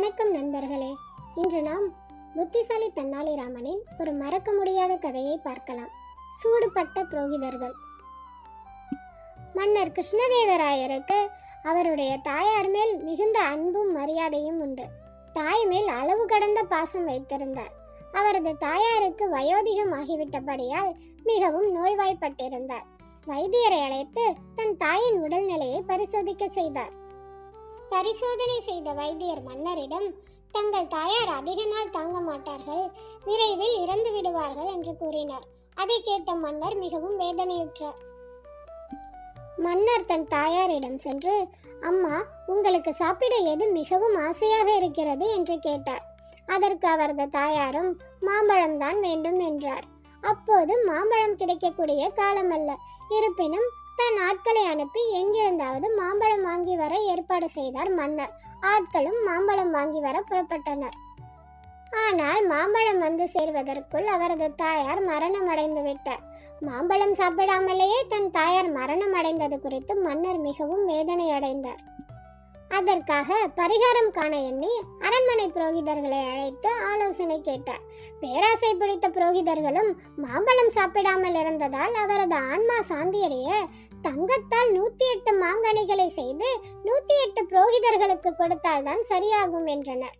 வணக்கம் நண்பர்களே. இன்று நாம் புத்திசாலி தென்னாலிராமனின் ஒரு மறக்க முடியாத கதையை பார்க்கலாம். சூடுபட்ட புரோகிதர்கள். மன்னர் கிருஷ்ணதேவராயருக்கு அவருடைய தாயார் மேல் மிகுந்த அன்பும் மரியாதையும் உண்டு. தாய் மேல் அளவு கடந்த பாசம் வைத்திருந்தார். அவரது தாயாருக்கு வயோதிகம் ஆகிவிட்டபடியால் மிகவும் நோய்வாய்ப்பட்டிருந்தார். வைத்தியரை அழைத்து தன் தாயின் உடல்நிலையை பரிசோதிக்க செய்தார். பரிசோதனை செய்த வைத்தியர் மன்னரிடம் தங்கள் தாயார் அதிக நாள் தாங்க மாட்டார்கள் விரைவில் இறந்து விடுவார்கள் என்று கூறினார். அதை கேட்ட மன்னர் மிகவும் வேதனையுற்றார். மன்னர் தன் தாயாரிடம் சென்று அம்மா உங்களுக்கு சாப்பிட எது மிகவும் ஆசையாக இருக்கிறது? என்று கேட்டார். அதற்கு அவரது தாயாரும் மாம்பழம் தான் வேண்டும் என்றார். அப்போது மாம்பழம் கிடைக்கக்கூடிய காலமல்ல. இருப்பினும் தன் ஆட்களை அனுப்பி எங்கிருந்தாவது மாம்பழம் வாங்கி வர ஏற்பாடு செய்தார் மன்னர். ஆட்களும் மாம்பழம் வாங்கி வர புறப்பட்டனர். ஆனால் மாம்பழம் வந்து சேர்வதற்குள் அவரது தாயார் மரணம் அடைந்து விட்டார். மாம்பழம் சாப்பிடாமலேயே தன் தாயார் மரணம் அடைந்தது குறித்து மன்னர் மிகவும் வேதனை அடைந்தார் அதற்காக பரிகாரம் காண எண்ணி அரண்மனை புரோகிதர்களை அழைத்து ஆலோசனை கேட்டார். பேராசை பிடித்த புரோகிதர்களும் மாம்பழம் சாப்பிடாமல் இருந்ததால் அவரது ஆன்மா சாந்தியடைய தங்கத்தால் நூத்தி எட்டு மாங்கனிகளை செய்து நூத்தி எட்டு புரோகிதர்களுக்கு கொடுத்தால்தான் சரியாகும் என்றனர்.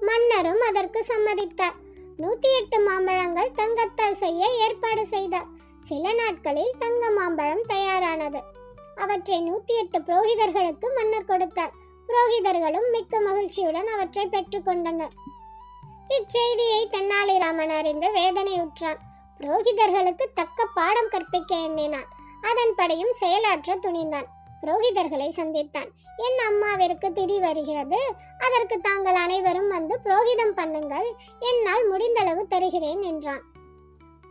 மன்னரும் அதற்கு சம்மதித்தார். நூத்தி எட்டு மாம்பழங்கள் தங்கத்தால் செய்ய ஏற்பாடு செய்தார். சில நாட்களில் தங்க மாம்பழம் தயாரானது. அவற்றை நூத்தி எட்டு புரோகிதர்களுக்கு மன்னர் கொடுத்தார். புரோகிதர்களும் மிக்க மகிழ்ச்சியுடன் அவற்றை பெற்றுக்கொண்டனர் இச்செய்தியை தென்னாலிராமன் அறிந்து வேதனையுற்றான். புரோகிதர்களுக்கு தக்க பாடம் கற்பிக்க எண்ணினான். அதன்படியும் செயலாற்ற துணிந்தான். புரோகிதர்களை சந்தித்தான். என் அம்மாவிற்கு திதி வருகிறது. அதற்கு தாங்கள் அனைவரும் வந்து புரோகிதம் பண்ணுங்கள். என்னால் முடிந்தளவு தருகிறேன் என்றான்.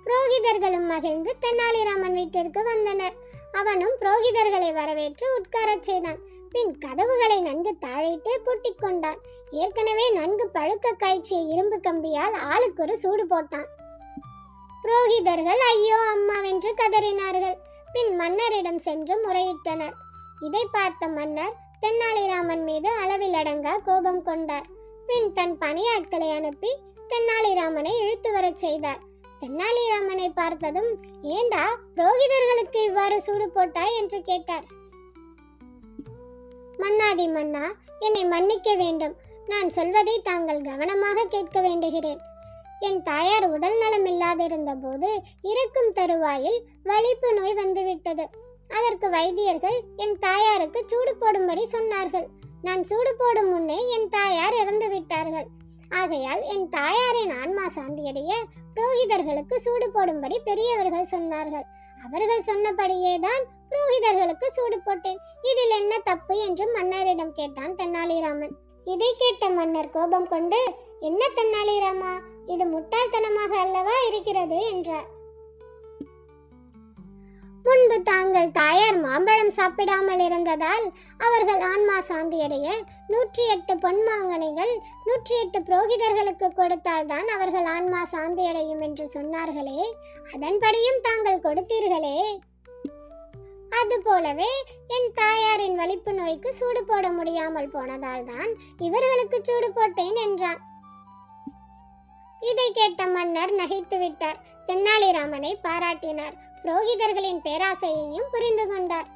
புரோகிதர்களும் மகிழ்ந்து தென்னாலிராமன் வீட்டிற்கு வந்தனர். அவனும் புரோகிதர்களை வரவேற்று உட்காரச் செய்தான். பின் கதவுகளை நன்கு தாழிட்டு பூட்டிக் கொண்டான். ஏற்கனவே நன்கு பழுக்க காய்ச்சிய இரும்பு கம்பியால் ஆளுக்கு ஒரு சூடு போட்டான். புரோகிதர்கள் ஐயோ அம்மாவென்று கதறினார்கள். பின் மன்னரிடம் சென்று முறையிட்டனர். இதை பார்த்த மன்னர் தென்னாலிராமன் மீது அளவில் அடங்கா கோபம் கொண்டார். பின் தன் பணியாட்களை அனுப்பி தென்னாலிராமனை இழுத்து வரச் செய்தார். தென்னாலிராமனை பார்த்ததும் ஏண்டா புரோகிதர்களுக்கு இவ்வாறு சூடு போட்டாய்? என்று கேட்டார். மன்னாதி மன்னா என்னை மன்னிக்க வேண்டும். நான் சொல்வதை தாங்கள் கவனமாக கேட்க வேண்டுகிறேன். என் தாயார் உடல் நலம் இல்லாதிருந்த போது இறக்கும் தருவாயில் வலிப்பு நோய் வந்துவிட்டது. அதற்கு வைத்தியர்கள் என் தாயாருக்கு சூடு போடும்படி சொன்னார்கள். நான் சூடு போடும் முன்னே என் தாயார் இறந்து விட்டார்கள் ஆகையால் என் தாயாரின் ஆன்மா சாந்தியடைய புரோகிதர்களுக்கு சூடு போடும்படி பெரியவர்கள் சொன்னார்கள். அவர்கள் சொன்னபடியே தான் புரோகிதர்களுக்கு சூடு போட்டேன். இதில் என்ன தப்பு என்று மன்னரிடம் கேட்டான் தென்னாலிராமன். இதை கேட்ட மன்னர் கோபம் கொண்டு என்ன தென்னாலிராமா இது முட்டாள்தனமாக அல்லவா இருக்கிறது? என்றார். முன்பு தாங்கள் தாயார் மாம்பழம் சாப்பிடாமல் இருந்ததால் அவர்கள் ஆன்மா சாந்தியடைய நூற்றி எட்டு பொன்மாங்கனிகள் நூற்றி எட்டு புரோகிதர்களுக்கு கொடுத்தால்தான் அவர்கள் ஆன்மா சாந்தியடையும் என்று சொன்னார்களே. அதன்படியும் தாங்கள் கொடுத்தீர்களே. அதுபோலவே என் தாயாரின் வலிப்பு நோய்க்கு சூடு போட முடியாமல் போனதால் தான் இவர்களுக்கு சூடு போட்டேன் என்றான். இதை கேட்ட மன்னர் நகைத்து விட்டார். தென்னாலிராமனை பாராட்டினார். புரோகிதர்களின் பேராசையையும் புரிந்து கொண்டார்.